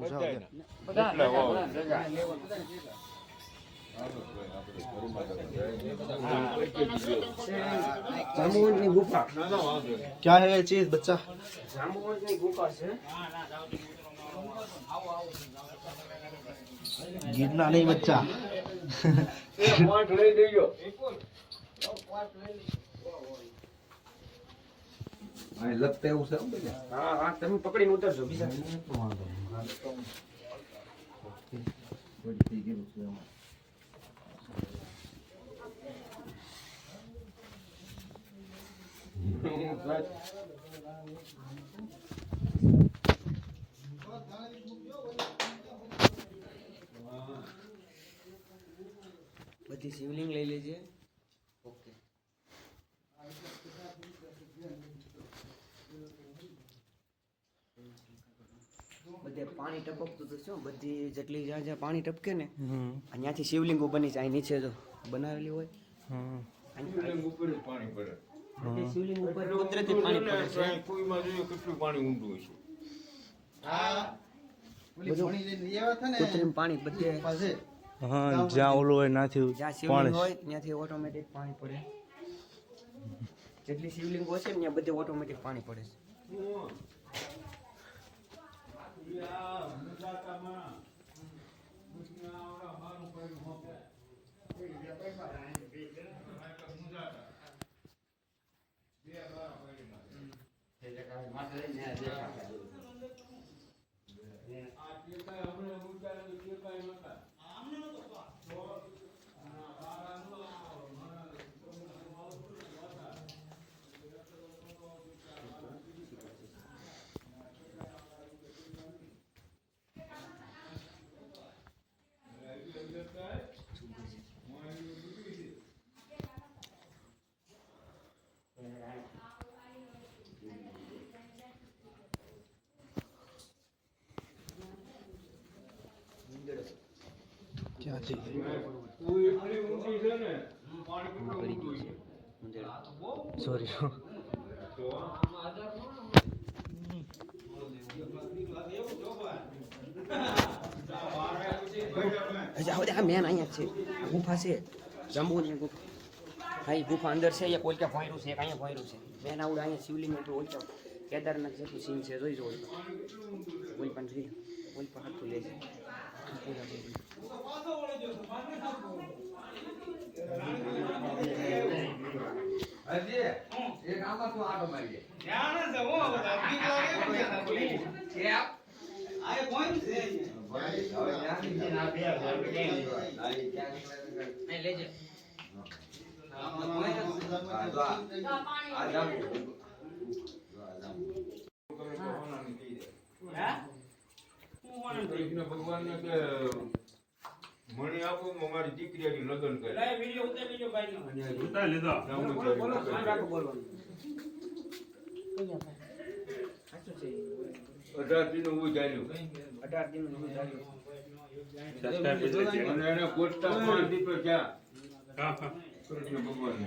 હું જાઉં લે. જાંબુવંતની ગુફા क्या है ये चीज बच्चा જાંબુવંતની ગુફા છે गिरना नहीं बच्चा લગતા એવું છે બધા. હા હા તમે પકડીને ઉતરજો બીજા થઈ ગયું છે. બધી શિવલિંગ લઈ લેજે બધે પાણી ટપકતું તો શું બધી જેટલી જ્યાં જ્યાં પાણી ટપકે ને અહીંયાથી શિવલિંગો બની જાય નીચે જો બનાવેલી હોય. શિવલિંગ ઉપર જ પાણી પડે. બધી શિવલિંગ ઉપર કુદરતી પાણી પડે છે. કુઈમાં જોઈએ કેટલું પાણી ઊંડું કૃત્રિમ પાણી બધે. હા જ્યાં ઓલું હોય નાથી જ્યાં શિવલિંગ હોય ત્યાંથી ઓટોમેટિક પાણી પડે. જેટલી શિવલિંગો છે ને ત્યાં બધે ઓટોમેટિક પાણી પડે છે. ક્યાં છે કોઈ એટલી ઊંડી છે ને પાણી કેટલું છે. સોરી અચ્છા, હવે આ મેન અહીંયા છે. ગુફા છે. જંબુની ગુફા. હા ગુફા અંદર છે, અહીંયા કોલકા ભોયરું છે અહીંયા ભોયરું છે. મેન આવડે અહીંયા શિવલિંગ હતું ઓલકા કેદારનાથ જેટલું સીન છે, જોઈ જોઈ ઓલ પણ જોઈ ઓલ પણ હાથું લે છે પૂરા જોઈ લો. હજી તું આટો મારી હવે ત્યાંથી જઈને આ બે હજાર રૂપિયા આ લેજે આ મારી દીકરીની લગ્ન કરે. રાખો બોલવાનું અઢાર દિન ચાલ્યું અઢાર દિન ચાલ્યું અને એને દીપે ક્યાં કૃષ્ણ ભગવાન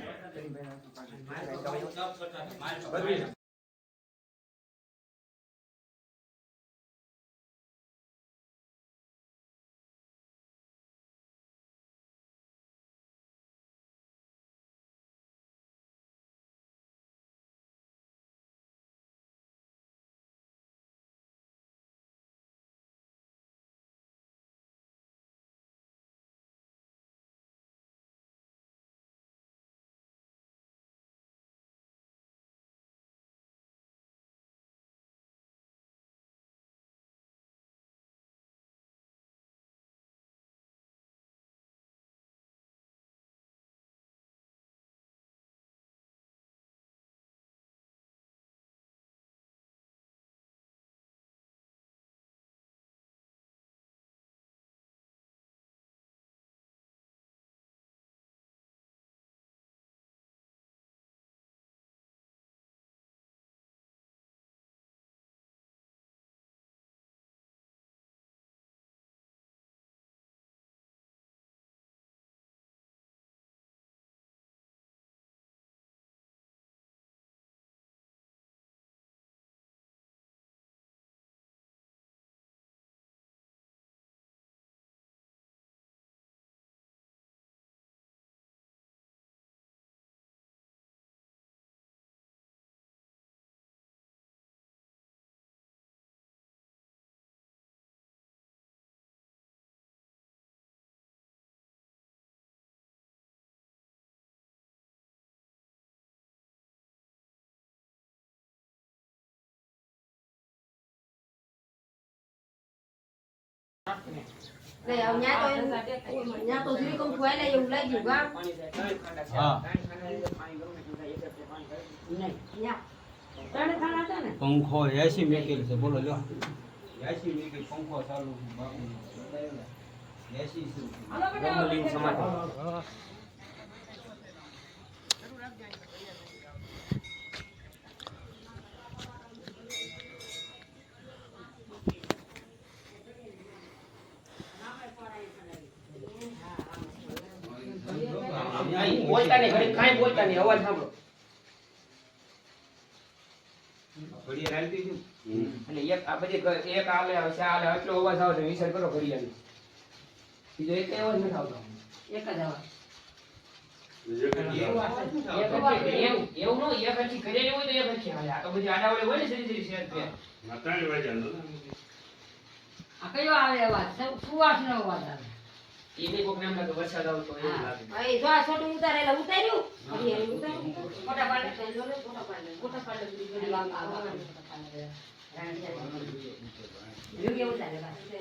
ન્યા તો ન્યા તો એવું. હા. ત્રણ ખાના હતા ને પંખો એસી મેકેલ છે બોલો જો એસી મેકેલ પંખો ચાલુ એસી. અહીં બોલતા નહીં ઘડી કાંઈ બોલતા નહીં અવાજ સાંભળો એટલે એક આ બધી એક આલે આવશે આલે આટલો અવાજ આવે છે વિચાર કરો ઘડિયાળનો. બીજો એક અવાજ નથી આવતો. એક જ આવા એવું એવું ન એક હરખી ઘરેલી હોય તો એક હરખી હાલે આ તો બધી આડાવડે હોય ને જરી જરી શેર પે આ કયો આવે અવાજ? સુ- સુવાસનો અવાજ આવે? એને કોક નામ લાગે વરસાદ આવતો એવું લાગે એ જો આ છોટું ઉતારેલા ઉતાર્યું હરિયાળી ઉતાર્યું ફોટા પાડે તો એનો લે, ફોટા પાડે ફોટા પાડે બધી ઘડી વાર આવે. રાણી સાહેબ. યોગ્ય ઉતારે ચાલે